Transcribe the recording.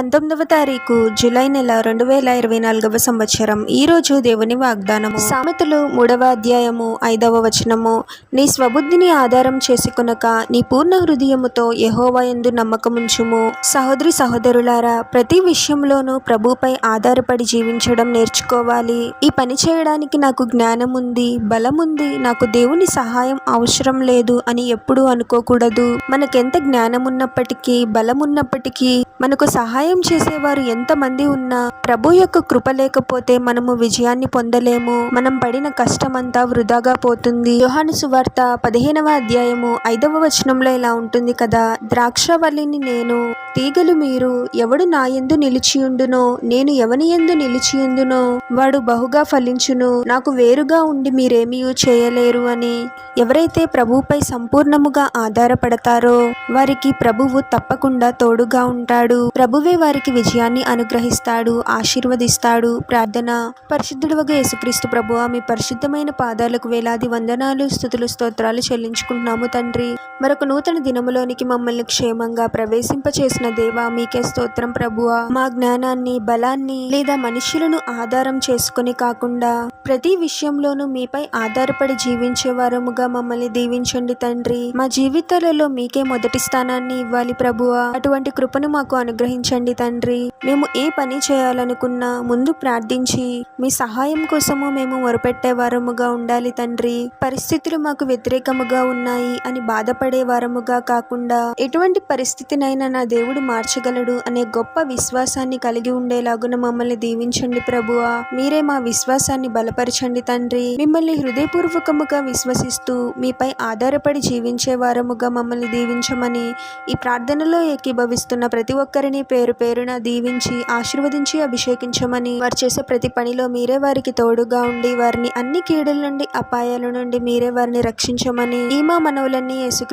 పంతొమ్మిదవ తారీఖు జూలై నెల రెండు వేల ఇరవై నాలుగవ సంవత్సరం. ఈ రోజు దేవుని వాగ్దానము. సామెతలు మూడవ అధ్యాయము ఐదవ వచనము. నీ స్వబుద్ధిని ఆధారం చేసుకునక నీ పూర్ణ హృదయముతో యహోవయందు నమ్మకముంచుము. సహోదరి సహోదరులారా ప్రతి విషయంలోనూ ప్రభుపై ఆధారపడి జీవించడం నేర్చుకోవాలి. ఈ పని చేయడానికి నాకు జ్ఞానం ఉంది బలం ఉంది నాకు దేవుని సహాయం అవసరం లేదు అని ఎప్పుడూ అనుకోకూడదు. మనకెంత జ్ఞానం ఉన్నప్పటికీ బలం ఉన్నప్పటికీ మనకు సహాయం చేసేవారు ఎంతమంది ఉన్నా ప్రభు యొక్క కృప లేకపోతే మనము విజయాన్ని పొందలేము. మనం పడిన కష్టమంతా వృధాగా పోతుంది. యోహాను సువార్త పదిహేనవ అధ్యాయము ఐదవ వచనంలో ఇలా ఉంటుంది కదా ద్రాక్షవల్లిని నేను తీగలు మీరు ఎవడు నా ఎందు నిలిచియుండునో నేను ఎవని ఎందు నిలిచియుందునో వాడు బహుగా ఫలించును నాకు వేరుగా ఉండి మీరేమీ చేయలేరు అని. ఎవరైతే ప్రభువుపై సంపూర్ణముగా ఆధారపడతారో వారికి ప్రభువు తప్పకుండా తోడుగా ఉంటాడు. ప్రభువే వారికి విజయాన్ని అనుగ్రహిస్తాడు ఆశీర్వదిస్తాడు. ప్రార్థన. పరిశుద్ధుడువగా యేసుక్రీస్తు ప్రభు మీ పరిశుద్ధమైన పాదాలకు వేలాది వందనాలు స్థుతులు స్తోత్రాలు చెల్లించుకుంటున్నాము తండ్రి. మరొక నూతన దినములోనికి మమ్మల్ని క్షేమంగా ప్రవేశింపచేసిన దేవా మీకే స్తోత్రం ప్రభువా. మా జ్ఞానాన్ని బలాన్ని లేదా మనుషులను ఆధారం చేసుకొని కాకుండా ప్రతి విషయంలోనూ మీపై ఆధారపడి జీవించే వారముగా మమ్మల్ని దీవించండి తండ్రి. మా జీవితాలలో మీకే మొదటి స్థానాన్ని ఇవ్వాలి ప్రభువా. అటువంటి కృపను మాకు అనుగ్రహించండి తండ్రి. మేము ఏ పని చేయాలనుకున్నా ముందు ప్రార్థించి మీ సహాయం కోసము మేము మొరపెట్టే వారముగా ఉండాలి తండ్రి. పరిస్థితులు మాకు వ్యతిరేకముగా ఉన్నాయి అని బాధపడి వారముగా కాకుండా ఎటువంటి పరిస్థితినైనా నా దేవుడు మార్చగలడు అనే గొప్ప విశ్వాసాన్ని కలిగి ఉండేలాగున మమ్మల్ని దీవించండి ప్రభువా. మీరే మా విశ్వాసాన్ని బలపరచండి తండ్రి. మిమ్మల్ని హృదయపూర్వకముగా విశ్వసిస్తూ మీపై ఆధారపడి జీవించే వారముగా మమ్మల్ని దీవించమని ఈ ప్రార్థనలో ఏకీభవిస్తున్న ప్రతి ఒక్కరిని పేరు పేరున దీవించి ఆశీర్వదించి అభిషేకించమని వారు చేసే ప్రతి పనిలో మీరే వారికి తోడుగా ఉండి వారిని అన్ని కీడుల నుండి అపాయాల నుండి మీరే వారిని రక్షించమని ఈ మా మనవులన్నీ